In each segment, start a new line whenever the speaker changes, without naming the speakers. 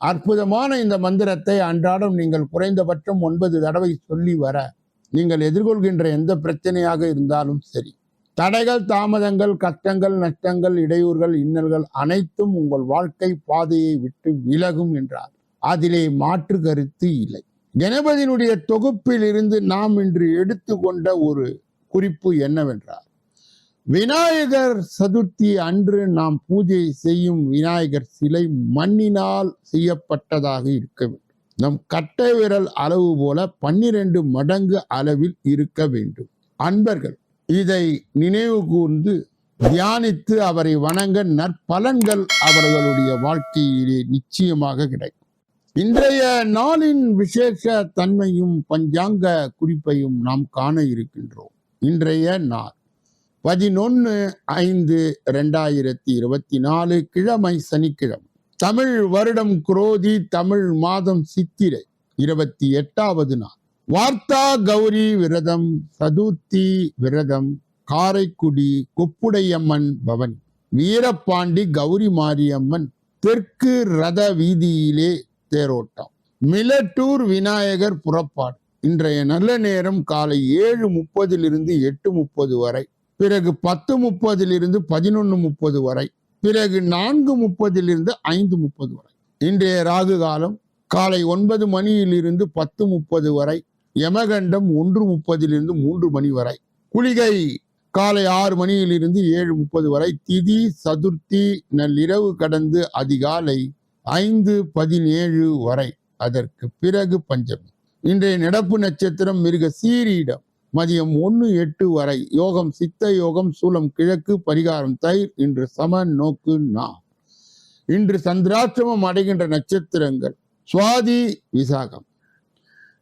அற்புதமான இந்த மந்திரத்தை அன்றாடம் நீங்கள் குறைந்தபட்சம் ஒன்பது தடவை சொல்லி வர நீங்கள் எதிர்கொள்கின்ற எந்த பிரச்சனையாக இருந்தாலும் சரி. தடைகள் தாமதங்கள் கஷ்டங்கள் நஷ்டங்கள் இடையூறுகள் இன்னல்கள் அனைத்தும் உங்கள் வாழ்க்கை பாதையை விட்டு விலகும் என்றார். அதிலே மாற்று கருத்து இல்லை. கணபதியினுடைய தொகுப்பில் இருந்து நாம் இன்று எடுத்துக்கொண்ட ஒரு குறிப்பு என்னவென்றார் விநாயகர் சதுர்த்தி அன்று நாம் பூஜை செய்யும் விநாயகர் சிலை மண்ணினால் செய்யப்பட்டதாக இருக்க வேண்டும். நம் கட்டை விரல் அளவு போல பன்னிரண்டு மடங்கு அளவில் இருக்க வேண்டும். அன்பர்கள் இதை நினைவு கூர்ந்து தியானித்து அவரை வணங்க நற்பலன்கள் அவர்களுடைய வாழ்க்கையிலே நிச்சயமாக கிடைக்கும். இன்றைய நாளின் விசேஷ தன்மையும் பஞ்சாங்க குறிப்பையும் நாம் காண இருக்கின்றோம். இன்றைய நாள் பதினொன்று ஐந்து ரெண்டாயிரத்தி இருபத்தி நாலு கிழமை சனிக்கிழமை. தமிழ் வருடம் குரோதி தமிழ் மாதம் சித்திரை இருபத்தி எட்டாவது நாள். வார்த்தா கௌரி விரதம் சதுர்த்தி விரதம் காரைக்குடி கொப்புடையம்மன் பவன். வீரபாண்டி கௌரி மாரியம்மன் தெற்கு ரத வீதியிலே தேரோட்டம். மிலட்டூர் விநாயகர் புறப்பாடு. இன்றைய நல்ல நேரம் காலை ஏழு முப்பதிலிருந்து எட்டு முப்பது வரை. பிறகு பத்து முப்பதிலிருந்து பதினொன்று முப்பது வரை பிறகு நான்கு முப்பதிலிருந்து ஐந்து முப்பது வரை. இன்றைய ராகு காலம் காலை ஒன்பது மணியிலிருந்து பத்து முப்பது வரை யமகண்டம் ஒன்று முப்பதிலிருந்து மூன்று மணி வரை. குளிகை காலை ஆறு மணியிலிருந்து ஏழு முப்பது வரை. திதி சதுர்த்தி நள்ளிரவு கடந்து அதிகாலை ஐந்து பதினேழு வரை. அதற்கு பிறகு பஞ்சமி. இன்றைய நடப்பு நட்சத்திரம் மிருக சீரியிடம் மதியம் ஒன்று எட்டு வரை. யோகம் சித்த யோகம் சூலம் கிழக்கு பரிகாரம் தயிர் இன்று சம நோக்கு நா இன்று சந்திராட்சமம் அடைகின்ற நட்சத்திரங்கள். சுவாதி விசாகம்.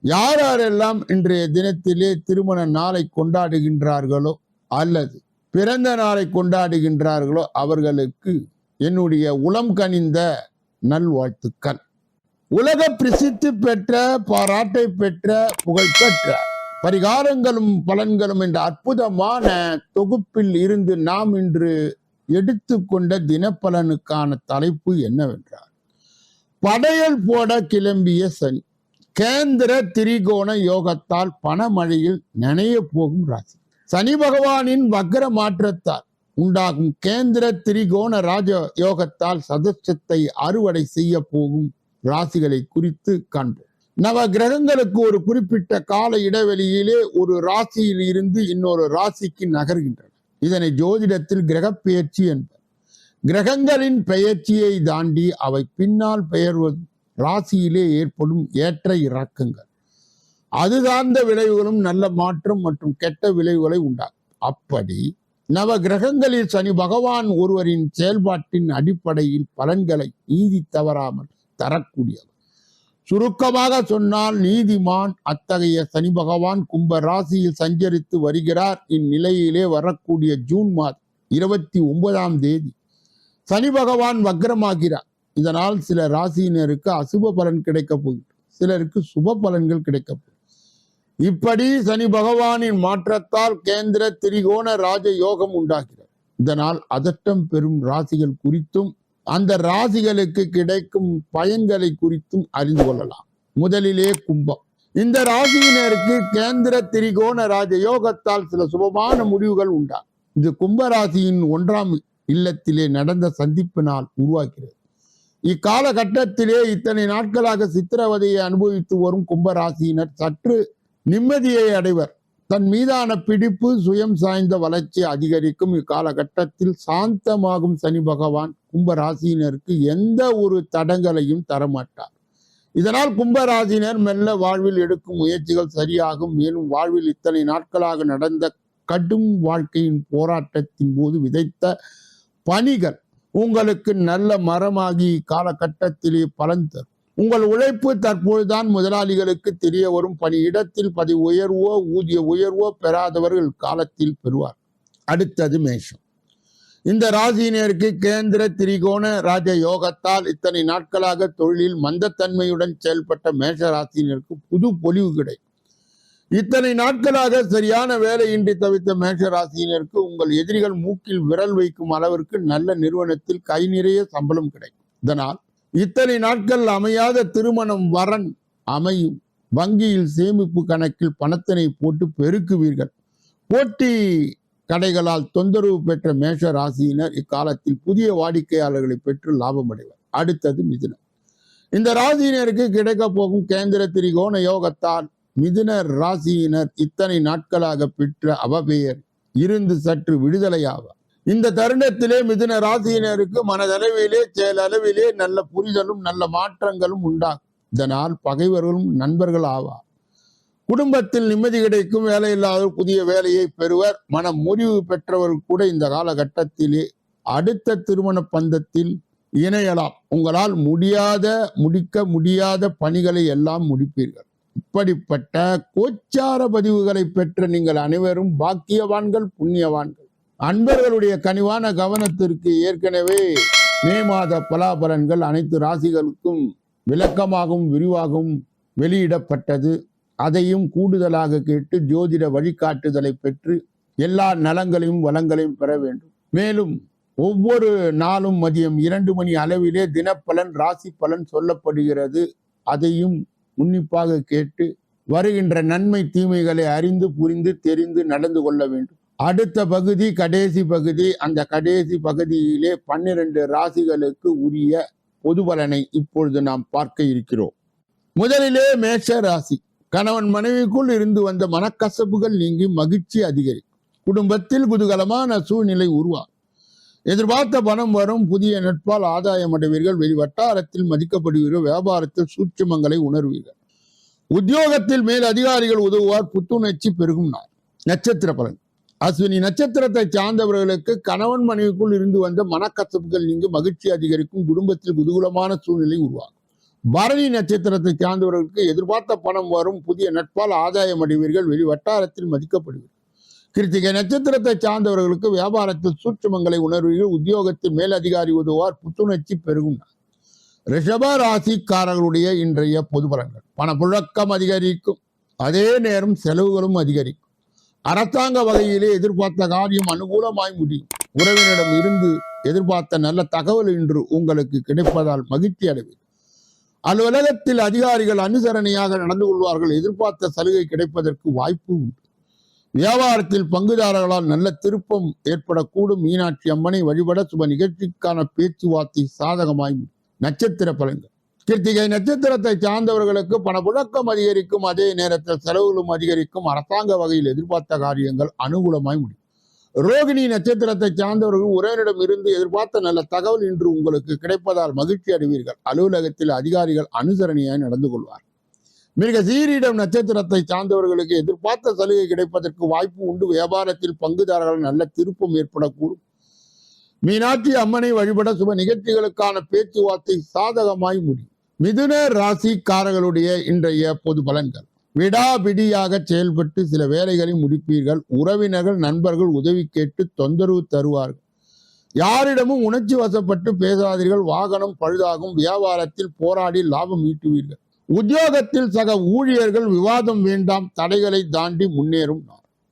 யார் யாரெல்லாம் இன்றைய தினத்திலே திருமண நாளை கொண்டாடுகின்றார்களோ அல்லது பிறந்த நாளை கொண்டாடுகின்றார்களோ அவர்களுக்கு என்னுடைய உளம் கனிந்த நல்வாழ்த்துக்கள். உலக பிரசித்தி பெற்ற பாராட்டை பெற்ற புகழ்பெற்ற பரிகாரங்களும் பலன்களும் என்ற அற்புதமான தொகுப்பில் இருந்து நாம் இன்று எடுத்துக்கொண்ட தினப்பலனுக்கான தலைப்பு என்னவென்றால் படையல் போட கிளம்பிய சனி கேந்திர திரிகோண யோகத்தால் பணமழையில் நனைய போகும் ராசி. சனி பகவானின் வக்ர மாற்றத்தால் உண்டாகும் கேந்திர திரிகோண ராஜ யோகத்தால் சதஸ்யத்தை அறுவடை செய்ய போகும் ராசிகளை குறித்து காண்போம். நவ கிரகங்களுக்கு ஒரு குறிப்பிட்ட கால இடைவெளியிலே ஒரு ராசியில் இருந்து இன்னொரு ராசிக்கு நகர்கின்றன. இதனை ஜோதிடத்தில் கிரகப்பெயர்ச்சி என்பர். கிரகங்களின் பெயர்ச்சியை தாண்டி அவை பின்னால் பெயர்வது ராசியிலே ஏற்படும் ஏற்ற இறக்கங்கள். அது சார்ந்த விளைவுகளும் நல்ல மாற்றம் மற்றும் கெட்ட விளைவுகளை உண்டாகும் அப்படி நவ கிரகங்களில் சனி பகவான் ஒருவரின் செயல்பாட்டின் அடிப்படையில் பலன்களை நீதி தவறாமல் தரக்கூடியவர். சுருக்கமாக சொன்னால் நீதிமான் அத்தகைய சனி பகவான் கும்ப ராசியில் சஞ்சரித்து வருகிறார். இந்நிலையிலே வரக்கூடிய ஜூன் மாதம் இருபத்தி ஒன்பதாம் தேதி சனி பகவான் வக்ரமாகிறார். இதனால் சில ராசியினருக்கு அசுப பலன் கிடைக்கப் போகிறது. சிலருக்கு சுப பலன்கள் கிடைக்கப் போகிறது. இப்படி சனி பகவானின் மாற்றத்தால் கேந்திர திரிகோண ராஜ யோகம் உண்டாகிறது. இதனால் அதட்டம் பெறும் ராசிகள் குறித்தும் அந்த ராசிகளுக்கு கிடைக்கும் பயன்களை குறித்தும் அறிந்து கொள்ளலாம். முதலிலே கும்பம். இந்த ராசியினருக்கு கேந்திர திரிகோண ராஜ யோகத்தால் சில சுபமான முடிவுகள் உண்டா? இது கும்பராசியின் ஒன்றாம் இல்லத்திலே நடந்த சந்திப்பினால் உருவாக்கிறது இக்காலகட்டத்திலே இத்தனை நாட்களாக சித்திரவதையை அனுபவித்து வரும் கும்பராசியினர் சற்று நிம்மதியை அடைவர். தன் மீதான பிடிப்பு சுயம் சாய்ந்த வளர்ச்சி அதிகரிக்கும் இக்காலகட்டத்தில் சாந்தமாகும் சனி பகவான் கும்பராசினருக்கு எந்த ஒரு தடங்களையும் தரமாட்டார். இதனால் கும்பராசினர் மெல்ல வாழ்வில் எடுக்கும் முயற்சிகள் சரியாகும். மேலும் வாழ்வில் இத்தனை நாட்களாக நடந்த கடும் வாழ்க்கையின் போராட்டத்தின் போது விதைத்த பணிகள் உங்களுக்கு நல்ல மரமாகி காலகட்டத்திலே பலன் தரும். உங்கள் உழைப்பு தற்பொழுதுதான் முதலாளிகளுக்கு தெரிய வரும். பணியிடத்தில் பதவி உயர்வோ ஊதிய உயர்வோ பெறாதவர்கள் காலத்தில் பெறுவார். அடுத்தது மேஷம். இந்த ராசியினருக்கு கேந்திர திரிகோண ராஜ யோகத்தால் இத்தனை நாட்களாக தொழிலில் மந்தத்தன்மையுடன் செயல்பட்ட மேஷ ராசியினருக்கு புது பொலிவு கிடைக்கும் இத்தனை நாட்களாக சரியான வேலையின்றி தவித்த மேஷ ராசியினருக்கு உங்கள் எதிரிகள் மூக்கில் விரல் வைக்கும் அளவிற்கு நல்ல நிறுவனத்தில் கை நிறைய சம்பளம் கிடைக்கும் இதனால் இத்தனை நாட்கள் அமையாத திருமணம் வரன் அமையும். வங்கியில் சேமிப்பு கணக்கில் பணத்தினை போட்டு பெருக்குவீர்கள். போட்டி கடைகளால் தொந்தரவு பெற்ற மேஷ ராசியினர் இக்காலத்தில் புதிய வாடிக்கையாளர்களை பெற்று லாபம் அடைவர் அடுத்தது மிதுனம். இந்த ராசியினருக்கு கிடைக்க போகும் கேந்திர திரிகோண யோகத்தால் மிதுன ராசியினர் இத்தனை நாட்களாக பெற்ற அவபெயர் இருந்து சற்று விடுதலையாவார். இந்த தருணத்திலே மிதுன ராசியினருக்கு மனதளவிலே செயலளவிலே நல்ல புரிதலும் நல்ல மாற்றங்களும் உண்டாகும். இதனால் பகைவர்களும் நண்பர்கள் ஆவார். குடும்பத்தில் நிம்மதி கிடைக்கும் வேலையில்லாத புதிய வேலையை பெறுவர். மன முறிவு பெற்றவர்கள் கூட இந்த காலகட்டத்திலே அடுத்த திருமண பந்தத்தில் இணையலாம். உங்களால் முடியாத முடிக்க முடியாத பணிகளை எல்லாம் முடிப்பீர்கள். இப்படிப்பட்ட கோச்சார பதிவுகளை பெற்ற நீங்கள் அனைவரும் பாக்கியவான்கள் புண்ணியவான்கள். அன்பர்களுடைய கனிவான கவனத்திற்கு ஏற்கனவே மே மாத பலாபலன்கள் அனைத்து ராசிகளுக்கும் விளக்கமாகவும் விரிவாகவும் வெளியிடப்பட்டது. அதையும் கூடுதலாக கேட்டு ஜோதிட வழிகாட்டுதலை பெற்று எல்லா நலங்களையும் வளங்களையும் பெற வேண்டும். மேலும் ஒவ்வொரு நாளும் மதியம் இரண்டு மணி அளவிலே தினப்பலன் ராசி பலன் சொல்லப்படுகிறது. அதையும் உன்னிப்பாக கேட்டு வருகின்ற நன்மை தீமைகளை அறிந்து புரிந்து தெரிந்து நடந்து கொள்ள வேண்டும். அடுத்த பகுதி கடைசி பகுதி. அந்த கடைசி பகுதியிலே பன்னிரண்டு ராசிகளுக்கு உரிய பொது பலனை இப்பொழுது நாம் பார்க்க இருக்கிறோம். முதலிலே மேஷ ராசி கணவன் மனைவிக்குள் இருந்து வந்த மனக்கசப்புகள் நீங்கி மகிழ்ச்சி அதிகரிக்கும். குடும்பத்தில் குதூகலமான சூழ்நிலை உருவாகும். எதிர்பார்த்த பணம் வரும். புதிய நட்பால் ஆதாயம் அடைவீர்கள். வெளி வட்டாரத்தில் மதிக்கப்படுவீர்கள். வியாபாரத்தில் சூட்சுமங்களை உணர்வீர்கள். உத்தியோகத்தில் மேல் அதிகாரிகள் உதவுவார். புத்துணர்ச்சி பெருகும் நாள். நட்சத்திர பலன். அஸ்வினி நட்சத்திரத்தை சார்ந்தவர்களுக்கு கணவன் மனைவிக்குள் இருந்து வந்த மனக்கசப்புகள் நீங்கி மகிழ்ச்சி அதிகரிக்கும். குடும்பத்தில் குதூகலமான சூழ்நிலை உருவாகும். பரணி நட்சத்திரத்தை சார்ந்தவர்களுக்கு எதிர்பார்த்த பணம் வரும். புதிய நட்பால் ஆதாயம் அடைவீர்கள். வெளி வட்டாரத்தில் மதிக்கப்படுவீர்கள். கிருத்திகை நட்சத்திரத்தை சார்ந்தவர்களுக்கு வியாபாரத்தில் சூட்சமங்களை உணர்வீர்கள். உத்தியோகத்தில் மேலதிகாரி உதவுவார். புத்துணர்ச்சி பெருகும் ரிஷப ராசிக்காரர்களுடைய இன்றைய பொது பலன்கள். பணப்புழக்கம் அதிகரிக்கும். அதே நேரம் செலவுகளும் அதிகரிக்கும். அரசாங்க வகையிலே எதிர்பார்த்த காரியம் அனுகூலமாய் முடியும். உறவினரிடம் இருந்து எதிர்பார்த்த நல்ல தகவல் இன்று உங்களுக்கு கிடைப்பதால் மகிழ்ச்சி அடைவீர்கள் அலுவலகத்தில் அதிகாரிகள் அனுசரணையாக நடந்து கொள்வார்கள். எதிர்பார்த்த சலுகை கிடைப்பதற்கு வாய்ப்பு உண்டு. வியாபாரத்தில் பங்குதாரர்களால் நல்ல திருப்பம் ஏற்படக்கூடும். மீனாட்சி அம்மனை வழிபட சுப நிகழ்ச்சிக்கான பேச்சுவார்த்தை சாதகமாய் நட்சத்திர பலன்கள். கிருத்திகை நட்சத்திரத்தை சார்ந்தவர்களுக்கு பணப்புழக்கம் அதிகரிக்கும் அதே நேரத்தில் செலவுகளும் அதிகரிக்கும். அரசாங்க வகையில் எதிர்பார்த்த காரியங்கள் அனுகூலமாய் முடியும். ரோகிணி நட்சத்திரத்தை சார்ந்தவர்கள் உறவினிடம் இருந்து எதிர்பார்த்த நல்ல தகவல் இன்று உங்களுக்கு கிடைப்பதால் மகிழ்ச்சி அடைவீர்கள். அலுவலகத்தில் அதிகாரிகள் அனுசரணையாய் நடந்து கொள்வார் மிக சீரிடம் நட்சத்திரத்தை சார்ந்தவர்களுக்கு எதிர்பார்த்த சலுகை கிடைப்பதற்கு வாய்ப்பு உண்டு. வியாபாரத்தில் பங்குதாரர்கள் நல்ல திருப்பம் ஏற்படக்கூடும். மீனாட்சி அம்மனை வழிபட சுப நிகழ்ச்சிகளுக்கான பேச்சுவார்த்தை சாதகமாய் முடியும். மிதுன ராசிக்காரர்களுடைய இன்றைய பொது பலன்கள். விடாபிடியாக செயல்பட்டு சில வேலைகளை முடிப்பீர்கள். உறவினர்கள் நண்பர்கள் உதவி கேட்டு தொந்தரவு தருவார்கள். யாரிடமும் உணர்ச்சி வசப்பட்டு பேசாதீர்கள். வாகனம் பழுதாகும். வியாபாரத்தில் போராடி லாபம் ஈட்டுவீர்கள். உத்தியோகத்தில் சக ஊழியர்கள் விவாதம் வேண்டாம். தடைகளை தாண்டி முன்னேறும்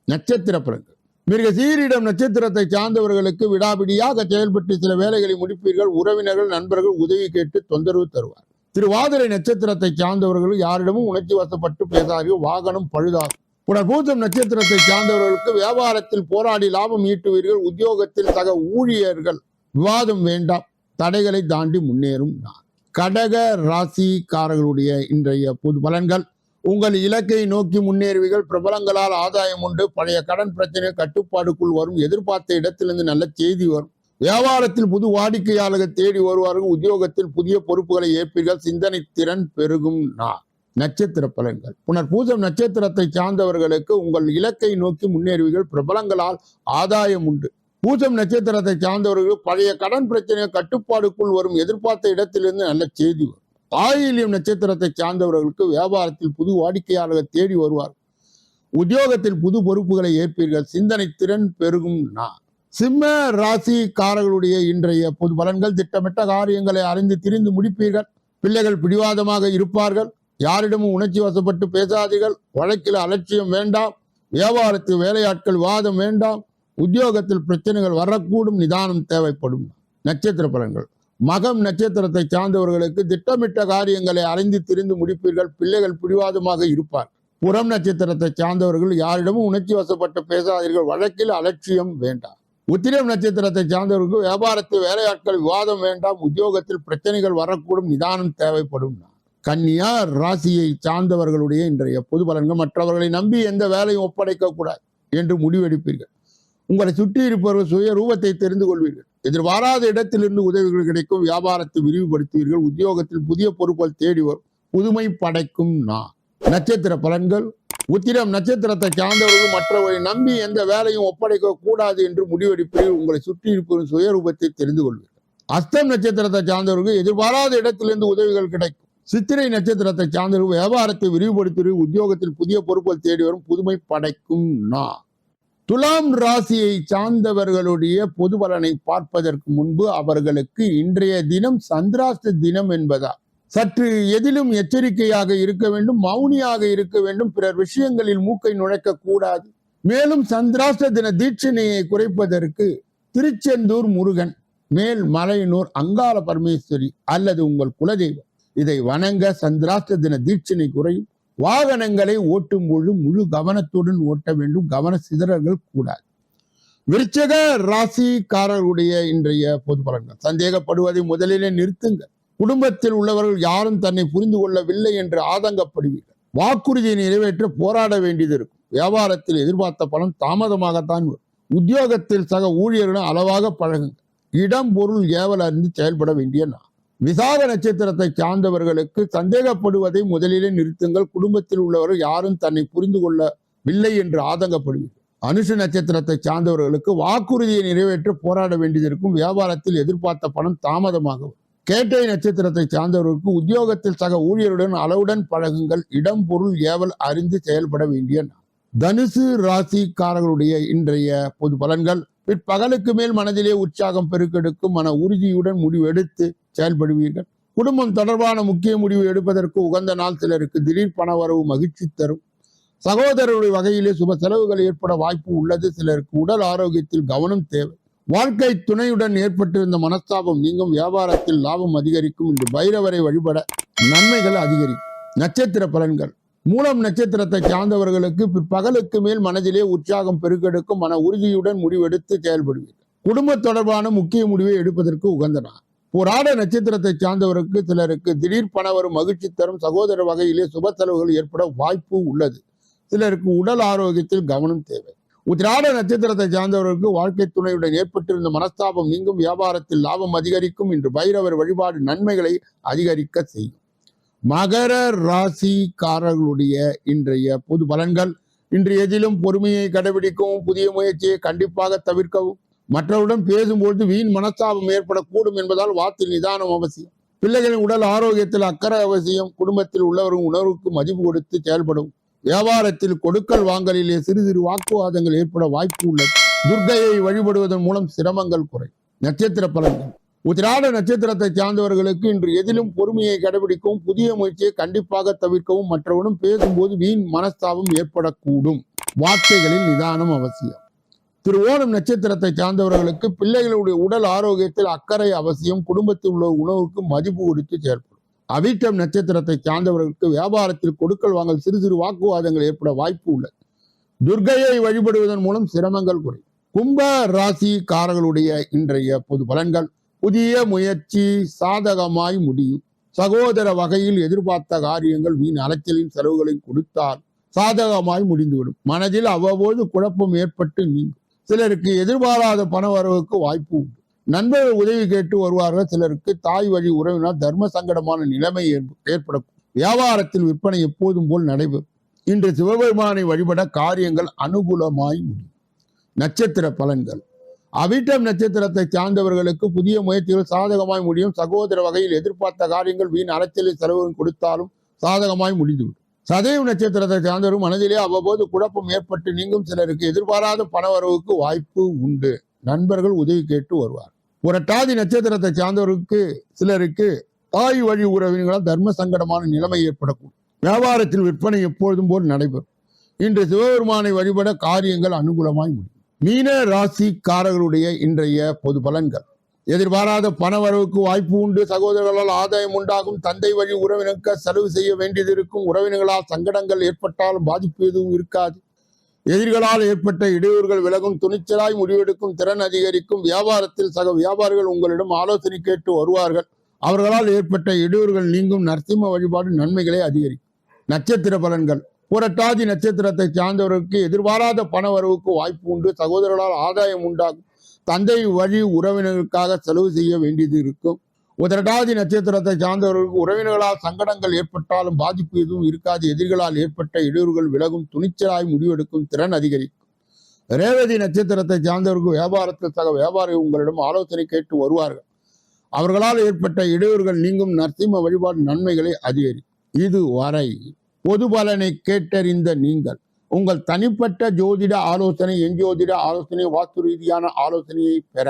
நட்சத்திர பிறகு மிருக சீரிடம் நட்சத்திரத்தை சார்ந்தவர்களுக்கு விடாபிடியாக செயல்பட்டு சில வேலைகளை முடிப்பீர்கள். உறவினர்கள் நண்பர்கள் உதவி கேட்டு தொந்தரவு தருவார் திருவாதிரை நட்சத்திரத்தை சார்ந்தவர்கள் யாரிடமும் உணர்ச்சி வசப்பட்டு பேசாதீர்கள். வாகனம் பழுதாகும். புனர்பூசம் நட்சத்திரத்தை சார்ந்தவர்களுக்கு வியாபாரத்தில் போராடி லாபம் ஈட்டுவீர்கள். உத்தியோகத்தில் சக ஊழியர்கள் விவாதம் வேண்டாம். தடைகளை தாண்டி முன்னேறும் நான். கடக ராசிக்காரர்களுடைய இன்றைய பொது பலன்கள். உங்கள் இலக்கை நோக்கி முன்னேறுவீர்கள். பிரபலங்களால் ஆதாயம் உண்டு. பழைய கடன் பிரச்சனை கட்டுப்பாடுக்குள் வரும். எதிர்பார்த்த இடத்திலிருந்து நல்ல செய்தி வரும். வியாபாரத்தில் புது வாடிக்கையாளர்கள் தேடி வருவார்கள். உத்தியோகத்தில் புதிய பொறுப்புகளை ஏற்பீர்கள். சிந்தனை திறன் பெருகும் நாள். நட்சத்திர பலன்கள். புனர் பூசம் நட்சத்திரத்தை சார்ந்தவர்களுக்கு உங்கள் இலக்கை நோக்கி முன்னேறுவீர்கள். பிரபலங்களால் ஆதாயம் உண்டு. பூசம் நட்சத்திரத்தை சார்ந்தவர்கள் பழைய கடன் பிரச்சனை கட்டுப்பாடுக்குள் வரும். எதிர்பார்த்த இடத்திலிருந்து நல்ல செய்தி வரும். ஆயிலியம் நட்சத்திரத்தை சார்ந்தவர்களுக்கு வியாபாரத்தில் புது வாடிக்கையாளர்கள் தேடி வருவார் உத்தியோகத்தில் புது பொறுப்புகளை ஏற்பீர்கள். சிந்தனை திறன் பெருகும் நான் சிம்ம ராசிக்காரர்களுடைய இன்றைய பொது பலன்கள் திட்டமிட்ட காரியங்களை அறிந்து திரிந்து முடிப்பீர்கள். பிள்ளைகள் பிடிவாதமாக இருப்பார்கள். யாரிடமும் உணர்ச்சி வசப்பட்டு பேசாதீர்கள். வழக்கில் அலட்சியம் வேண்டாம். வியாபாரத்தில் வேலையாட்கள் வாதம் வேண்டாம். உத்தியோகத்தில் பிரச்சனைகள் வரக்கூடும். நிதானம் தேவைப்படும். நட்சத்திர பலன்கள். மகம் நட்சத்திரத்தை சார்ந்தவர்களுக்கு திட்டமிட்ட காரியங்களை அறிந்து திரிந்து முடிப்பீர்கள். பிள்ளைகள் பிடிவாதமாக இருப்பார். புறம் நட்சத்திரத்தை சார்ந்தவர்கள் யாரிடமும் உணர்ச்சி வசப்பட்டு பேசாதீர்கள். வழக்கில் அலட்சியம் வேண்டாம். உத்திரம் நட்சத்திரத்தை சார்ந்தவருக்கு வியாபாரத்தில் வேலையாட்கள் விவாதம் வேண்டாம் உத்தியோகத்தில் பிரச்சனைகள் வரக்கூடும் நிதானம் தேவைப்படும். கன்னியா ராசியை சார்ந்தவர்களுடைய இன்றைய பொது பலன்கள். மற்றவர்களை நம்பி எந்த வேலையும் ஒப்படைக்க கூடாது என்று முடிவெடுப்பீர்கள். உங்களை சுற்றி இருப்பவர்கள் சுய ரூபத்தை தெரிந்து கொள்வீர்கள். எதிர்பாராத இடத்திலிருந்து உதவிகள் கிடைக்கும் வியாபாரத்தை விரிவுபடுத்துவீர்கள் உத்தியோகத்தில் புதிய பொறுப்புகள் தேடி வரும். புதுமை படைக்கும் நான் நட்சத்திர பலன்கள். உத்திரம் நட்சத்திரத்தை சார்ந்தவர்கள் மற்றவரை நம்பி எந்த வேலையும் ஒப்படைக்க கூடாது என்று முடிவெடுப்பதில் உங்களை சுற்றி இருப்பவர்கள் சுயரூபத்தை தெரிந்து கொள்வீர்கள். அஸ்தம் நட்சத்திரத்தை சார்ந்தவர்கள் எதிர்பாராத இடத்திலிருந்து உதவிகள் கிடைக்கும். சித்திரை நட்சத்திரத்தை சார்ந்தவர்கள் வியாபாரத்தை விரிவுபடுத்தி உத்தியோகத்தில் புதிய பொறுப்புகள் தேடி வரும் புதுமை படைக்கும் நான் துலாம் ராசியை சார்ந்தவர்களுடைய பொது பலனை பார்ப்பதற்கு முன்பு அவர்களுக்கு இன்றைய தினம் சந்திராஷ்ட தினம் என்பதா சற்று எதிலும் எச்சரிக்கையாக இருக்க வேண்டும் மௌனியாக இருக்க வேண்டும். பிறர் விஷயங்களில் மூக்கை நுழைக்க கூடாது. மேலும் சந்திராஷ்ட தின தீட்சணையை குறைப்பதற்கு திருச்செந்தூர் முருகன் மேல் மலையனூர் அங்காள பரமேஸ்வரி அல்லது உங்கள் குலதெய்வம். இதை வணங்க சந்திராஷ்ட தின தீட்சணை குறையும். வாகனங்களை ஓட்டும் பொழுது முழு கவனத்துடன் ஓட்ட வேண்டும். கவன சிதறல்கள் கூடாது. விருச்சக ராசிக்காரருடைய இன்றைய பொது பலன்கள். சந்தேகப்படுவதை முதலிலே நிறுத்துங்கள். குடும்பத்தில் உள்ளவர்கள் யாரும் தன்னை புரிந்து கொள்ளவில்லை என்று ஆதங்கப்படுவீர்கள். வாக்குறுதியை நிறைவேற்ற போராட வேண்டியது இருக்கும். வியாபாரத்தில் எதிர்பார்த்த பலன் தாமதமாகத்தான் வரும். உத்தியோகத்தில் சக ஊழியர்களும் அளவாக பழகுங்க இடம் பொருள் ஏவல் அறிந்து செயல்பட வேண்டிய நான் விசாக நட்சத்திரத்தை சார்ந்தவர்களுக்கு சந்தேகப்படுவதை முதலிலே நிறுத்துங்கள். குடும்பத்தில் உள்ளவர்கள் யாரும் தன்னை புரிந்து கொள்ளவில்லை என்று ஆதங்கப்படுவீர்கள். அனுஷ நட்சத்திரத்தை சார்ந்தவர்களுக்கு வாக்குறுதியை நிறைவேற்ற போராட வேண்டியது இருக்கும். வியாபாரத்தில் எதிர்பார்த்த பணம் தாமதமாகும் கேட்டை நட்சத்திரத்தை சார்ந்தவர்களுக்கு உத்தியோகத்தில் சக ஊழியருடன் அளவுடன் பழகுங்கள். இடம் பொருள் ஏவல் அறிந்து செயல்பட வேண்டிய தனுசு ராசிக்காரர்களுடைய இன்றைய பொது பலன்கள். பிற்பகலுக்கு மேல் மனதிலே உற்சாகம் பெருக்கெடுக்கும் மன உறுதியுடன் முடிவெடுத்து செயல்படுவீர்கள். குடும்பம் தொடர்பான முக்கிய முடிவு எடுப்பதற்கு உகந்த நாள் சிலருக்கு திடீர் பண வரவு மகிழ்ச்சி தரும். சகோதரருடைய வகையிலே சுப செலவுகள் ஏற்பட வாய்ப்பு உள்ளது. சிலருக்கு உடல் ஆரோக்கியத்தில் கவனம் தேவை. வாழ்க்கை துணையுடன் ஏற்பட்டிருந்த மனஸ்தாபம் நீங்கும் வியாபாரத்தில் லாபம் அதிகரிக்கும் என்று பைரவரை வழிபட நன்மைகள் அதிகரிக்கும் நட்சத்திர பலன்கள். மூலம் நட்சத்திரத்தை சார்ந்தவர்களுக்கு பிற்பகலுக்கு மேல் மனதிலே உற்சாகம் பெருக்கெடுக்கும் மன உறுதியுடன் முடிவெடுத்து செயல்படுவீர்கள். குடும்ப தொடர்பான முக்கிய முடிவை எடுப்பதற்கு உகந்தன போராட நட்சத்திரத்தை சார்ந்தவருக்கு சிலருக்கு திடீர் பண வரும் மகிழ்ச்சி தரும் சகோதர வகையிலே சுப செலவுகள் ஏற்பட வாய்ப்பு உள்ளது. சிலருக்கு உடல் ஆரோக்கியத்தில் கவனம் தேவை. உத்திராட நட்சத்திரத்தை சார்ந்தவர்களுக்கு வாழ்க்கை துணையுடன் ஏற்பட்டிருந்த மனஸ்தாபம் நீங்கும் வியாபாரத்தில் லாபம் அதிகரிக்கும் என்று பைரவர் வழிபாடு நன்மைகளை அதிகரிக்க செய்யும். மகர ராசிக்காரர்களுடைய இன்றைய பொது பலன்கள் இன்று எதிலும் பொறுமையை கடைபிடிக்கவும் புதிய முயற்சியை கண்டிப்பாக தவிர்க்கவும் மற்றவருடன் பேசும்பொழுது வீண் மனஸ்தாபம் ஏற்படக்கூடும் என்பதால் வாத்தில் நிதானம் அவசியம். பிள்ளைகளின் உடல் ஆரோக்கியத்தில் அக்கறை அவசியம் குடும்பத்தில் உள்ளவர்கள் உணர்வுக்கு மதிப்பு கொடுத்து செயல்படும் வியாபாரத்தில் கொடுக்கல் வாங்கலிலே சிறு சிறு வாக்குவாதங்கள் ஏற்பட வாய்ப்பு உள்ளது. துர்க்கையை வழிபடுவதன் மூலம் சிரமங்கள் குறை நட்சத்திர பலன்கள். உத்திராட நட்சத்திரத்தை சார்ந்தவர்களுக்கு இன்று எதிலும் பொறுமையை கடைபிடிக்கவும் புதிய முயற்சியை கண்டிப்பாக தவிர்க்கவும் மற்றவனும் பேசும்போது வீண் மனஸ்தாபம் ஏற்படக்கூடும். வார்த்தைகளில் நிதானம் அவசியம். திரு ஓணம் நட்சத்திரத்தை சார்ந்தவர்களுக்கு பிள்ளைகளுடைய உடல் ஆரோக்கியத்தில் அக்கறை அவசியம். குடும்பத்தில் உள்ள உணவுக்கு மதிப்பு கொடுத்து செயல்படும் அவிட்டம் நட்சத்திரத்தை சார்ந்தவர்களுக்கு வியாபாரத்தில் கொடுக்கல் வாங்கல் சிறு சிறு வாக்குவாதங்கள் ஏற்பட வாய்ப்பு உள்ளது. துர்கையை வழிபடுவதன் மூலம் சிரமங்கள் குறையும். கும்ப ராசிக்காரர்களுடைய இன்றைய பொது பலன்கள் புதிய முயற்சி சாதகமாய் முடியும். சகோதர வகையில் எதிர்பார்த்த காரியங்கள் வீண் அலைச்சலின் செலவுகளையும் கொடுத்தால் சாதகமாய் முடிந்துவிடும். மனதில் அவ்வப்போது குழப்பம் ஏற்பட்டு நீங்கும். சிலருக்கு எதிர்பாராத பண வரவுக்கு வாய்ப்பு உண்டு. நண்பர்கள் உதவி கேட்டு வருவார்கள். சிலருக்கு தாய் வழி உறவினால் தர்ம சங்கடமான நிலைமை ஏற்ப- ஏற்படும் வியாபாரத்தில் விற்பனை எப்போதும் போல் நடைபெறும். இன்று சிவபெருமானை வழிபட காரியங்கள் அனுகூலமாய் முடியும். நட்சத்திர பலன்கள். அவிட்டம் நட்சத்திரத்தை சார்ந்தவர்களுக்கு புதிய முயற்சிகள் சாதகமாய் முடியும். சகோதர வகையில் எதிர்பார்த்த காரியங்கள் வீண் அலைச்சலை செலவு கொடுத்தாலும் சாதகமாய் முடிந்துவிடும். சதயம் நட்சத்திரத்தை சார்ந்தவரும் மனதிலே அவ்வப்போது குழப்பம் ஏற்பட்டு நீங்கும். சிலருக்கு எதிர்பாராத பணவரவுக்கு வாய்ப்பு உண்டு. நண்பர்கள் உதவி கேட்டு வருவார். புரட்டாதி நட்சத்திரத்தை சார்ந்தவருக்கு சிலருக்கு தாய் வழி உறவினர்களால் தர்ம சங்கடமான நிலைமை ஏற்படக்கூடும். வியாபாரத்தில் விற்பனை எப்பொழுதும் போல் நடைபெறும். இன்று சிவபெருமானை வழிபட காரியங்கள் அனுகூலமாய் முடியும். மீன ராசிக்காரர்களுடைய இன்றைய பொது பலன்கள். எதிர்பாராத பணவரவுக்கு வாய்ப்பு உண்டு. சகோதரர்களால் ஆதாயம் உண்டாகும். தந்தை வழி உறவினருக்கு செலவு செய்ய வேண்டியது இருக்கும். உறவினர்களால் சங்கடங்கள் ஏற்பட்டாலும் பாதிப்பு எதுவும் இருக்காது. எதிர்களால் ஏற்பட்ட இடையூறுகள் விலகும் துணிச்சலாய் முடிவெடுக்கும் திறன் அதிகரிக்கும் வியாபாரத்தில் சக வியாபாரிகள் உங்களிடம் ஆலோசனை கேட்டு வருவார்கள். அவர்களால் ஏற்பட்ட இடையூறுகள் நீங்கும் நரசிம்ம வழிபாடு நன்மைகளை அதிகரிக்கும். நட்சத்திர பலன்கள். புரட்டாதி நட்சத்திரத்தை சார்ந்தவர்களுக்கு எதிர்பாராத பண வரவுக்கு வாய்ப்பு உண்டு. சகோதரர்களால் ஆதாயம் உண்டாகும். தந்தை வழி உறவினர்களுக்காக செலவு செய்ய வேண்டியது இருக்கும். உதரடாதி நட்சத்திரத்தை சார்ந்தவர்களுக்கு உறவினர்களால் சங்கடங்கள் ஏற்பட்டாலும் பாதிப்பு எதுவும் இருக்காது. எதிரிகளால் ஏற்பட்ட இடையூறுகள் விலகும். துணிச்சலாய் முடிவெடுக்கும் திறன் அதிகரிக்கும். ரேவதி நட்சத்திரத்தை சார்ந்தவர்கள் வியாபாரத்தில் சக வியாபாரி உங்களிடம் ஆலோசனை கேட்டு வருவார்கள். அவர்களால் ஏற்பட்ட இடையூறுகள் நீங்கும். நரசிம்ம வழிபாடு நன்மைகளை அதிகரிக்கும். இதுவரை பொது பலனை கேட்டறிந்த நீங்கள் உங்கள் தனிப்பட்ட ஜோதிட ஆலோசனை எஞ்சோதிட ஆலோசனை வாஸ்து ரீதியான ஆலோசனையை பெற